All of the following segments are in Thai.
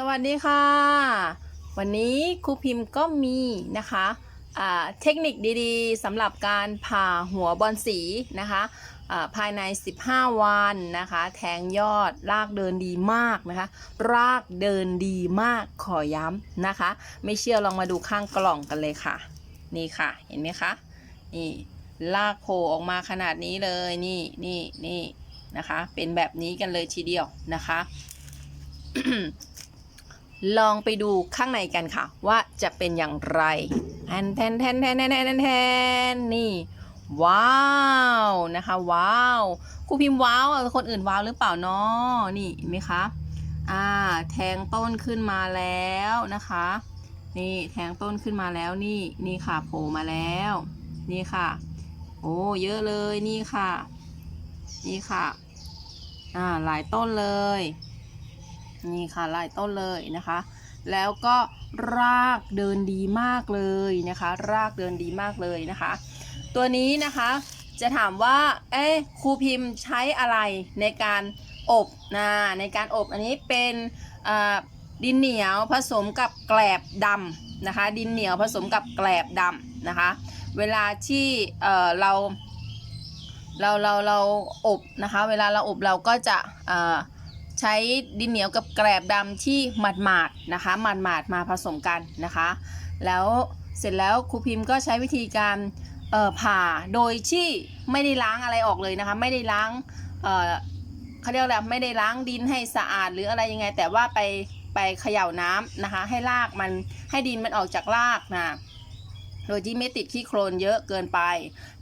สวัสดีค่ะ วันนี้ครูพิมพ์ก็มีนะคะเทคนิคดีๆสำหรับการผ่าหัวบอลสีนะคะภายใน 15 วันนะคะ แทงยอดรากเดินดีมากนะคะ รากเดินดีมากขอย้ำนะคะ ไม่เชื่อลองมาดูข้างกล่องกันเลยค่ะ นี่ค่ะเห็นไหมคะนี่รากโผล่ออกมาขนาดนี้เลยนี่นี่นี่นะคะ เป็นแบบนี้กันเลยทีเดียวนะคะ ลองไปดูข้างในกันค่ะ ว่าจะเป็นอย่างไรแทนแทนแทนแทนแทนแทนแทนนี่ ว้าวนะคะ ว้าวครูพิมพ์ว้าวคนอื่นว้าวหรือเปล่านาะนี่เห็นไหมคะอ่าแทงต้นขึ้นมาแล้วนะคะ นี่แทงต้นขึ้นมาแล้วนี่นี่ค่ะโผล่มาแล้ว นี่ค่ะ โอ้เยอะเลยนี่ค่ะ นี่ค่ะอ่าหลายต้นเลย นี่ค่ะหลายต้นเลยนะคะ แล้วก็รากเดินดีมากเลยนะคะ รากเดินดีมากเลยนะคะ ตัวนี้นะคะจะถามว่าเอ๊ะครูพิมพ์ใช้อะไรในการอบนะในการอบอันนี้เป็นดินเหนียวผสมกับแกลบดำนะคะ ดินเหนียวผสมกับแกลบดำนะคะ เวลาที่เราเราเราเราอบนะคะ เวลาเราอบเราก็จะ ใช้ดินเหนียวกับแกลบดำที่หมาดหมาดๆนะคะหมาดหมาดๆมาผสมกันนะคะ แล้วเสร็จแล้วครูพิมพ์ก็ใช้วิธีการเอ่อผ่าโดยที่ไม่ได้ล้างอะไรออกเลยนะคะ ไม่ได้ล้างเอ่อเขาเรียกอะไรไม่ได้ล้างดินให้สะอาดหรืออะไรยังไง แต่ว่าไปไปเขย่าน้ำนะคะ ให้รากมันให้ดินมันออกจากรากนะโดยที่ไม่ติดขี้โคลนเยอะเกินไป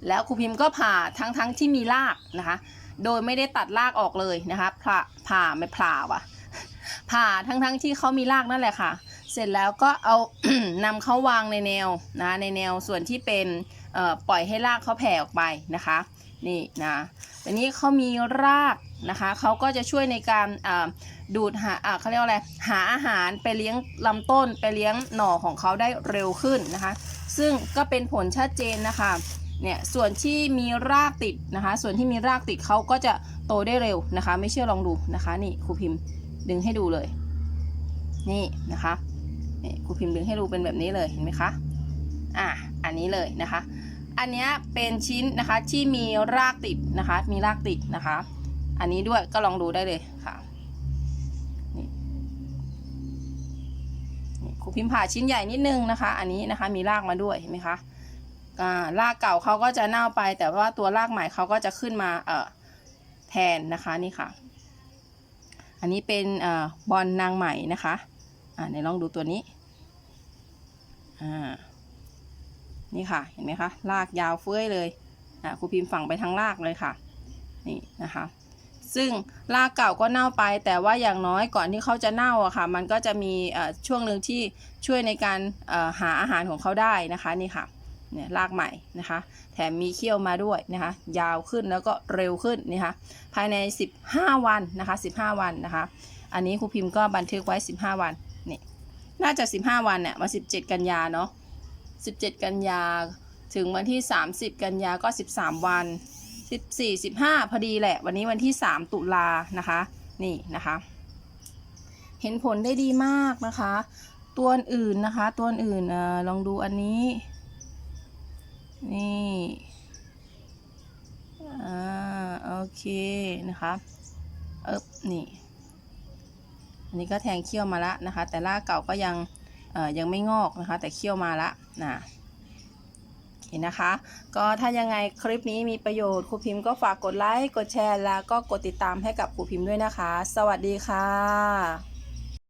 แล้วครูพิมพ์ก็ผ่าทั้งทั้งที่มีรากนะคะ โดยไม่ได้ตัดรากออกเลยนะคะผ่าผ่าไม่ผ่าว่ะผ่าทั้งทั้งที่เขามีรากนั่นแหละค่ะ เสร็จแล้วก็เอานำเขาวางในแนวนะในแนวส่วนที่เป็นปล่อยให้รากเขาแผ่ออกไปนะคะนี่นะทีนี้เขามีรากนะคะเขาก็จะช่วยในการดูดหาอ่าเขาเรียกว่าอะไรหาอาหารไปเลี้ยงลำต้นไปเลี้ยงหน่อของเขาได้เร็วขึ้นนะคะ ซึ่งก็เป็นผลชัดเจนนะคะ เนี่ยส่วนที่มีรากติดนะคะ ส่วนที่มีรากติดเขาก็จะโตได้เร็วนะคะ ไม่เชื่อลองดูนะคะ นี่ครูพิมพ์ดึงให้ดูเลย นี่นะคะนี่ครูพิมพ์ดึงให้ดูเป็นแบบนี้เลยเห็นไหมคะอะอันนี้เลยนะคะ อันนี้เป็นชิ้นนะคะที่มีรากติดนะคะ มีรากติดนะคะ อันนี้ด้วยก็ลองดูได้เลยค่ะนี่ครูพิมพ์ผ่าชิ้นใหญ่นิดนึงนะคะ อันนี้นะคะมีรากมาด้วยเห็นไหมคะ รากเก่าเขาก็จะเน่าไป แต่ว่าตัวรากใหม่เขาก็จะขึ้นมาเอ่อแทนนะคะนี่ค่ะ อันนี้เป็นเอ่อบอลนางใหม่นะคะอ่าในลองดูตัวนี้อ่านี่ค่ะเห็นไหมคะรากยาวเฟ้ยเลยอ่าครูพิมพ์ฝังไปทั้งรากเลยค่ะนี่นะคะซึ่งรากเก่าก็เน่าไป แต่ว่าอย่างน้อยก่อนที่เขาจะเน่าอะค่ะ มันก็จะมีช่วงหนึ่งที่ช่วยในการหาอาหารของเขาได้นะคะนี่ค่ะ เนี่ยรากใหม่นะคะ แถมมีเขี้ยวมาด้วยนะคะ ยาวขึ้นแล้วก็เร็วขึ้นนะคะ ภายใน 15 วันนะคะ 15 วันนะคะ อันนี้ครูพิมพ์ก็บันทึกไว้ 15 วันนี่น่าจะ 15 วันเนี่ยมา17 กันยาเนาะ17 กันยาถึงวันที่ 30 กันยาก็ 13 วัน 14 15 พอดีแหละ วันนี้วันที่ 3 ตุลานะคะ นี่นะคะ เห็นผลได้ดีมากนะคะ ตัวอื่นนะคะ ตัวอื่นอลองดูอันนี้ นี่อ่าโอเคนะคะเอ๊บนี่อันนี้ก็แทงเขี้ยวมาละนะคะ แต่รากเก่าก็ยังเอ่อยังไม่งอกนะคะ แต่เขี้ยวมาละนะโอเคนะคะ ก็ถ้ายังไงคลิปนี้มีประโยชน์ครูพิมพ์ก็ฝากกดไลค์กดแชร์แล้วก็กดติดตามให้กับครูพิมพ์ด้วยนะคะ สวัสดีค่ะ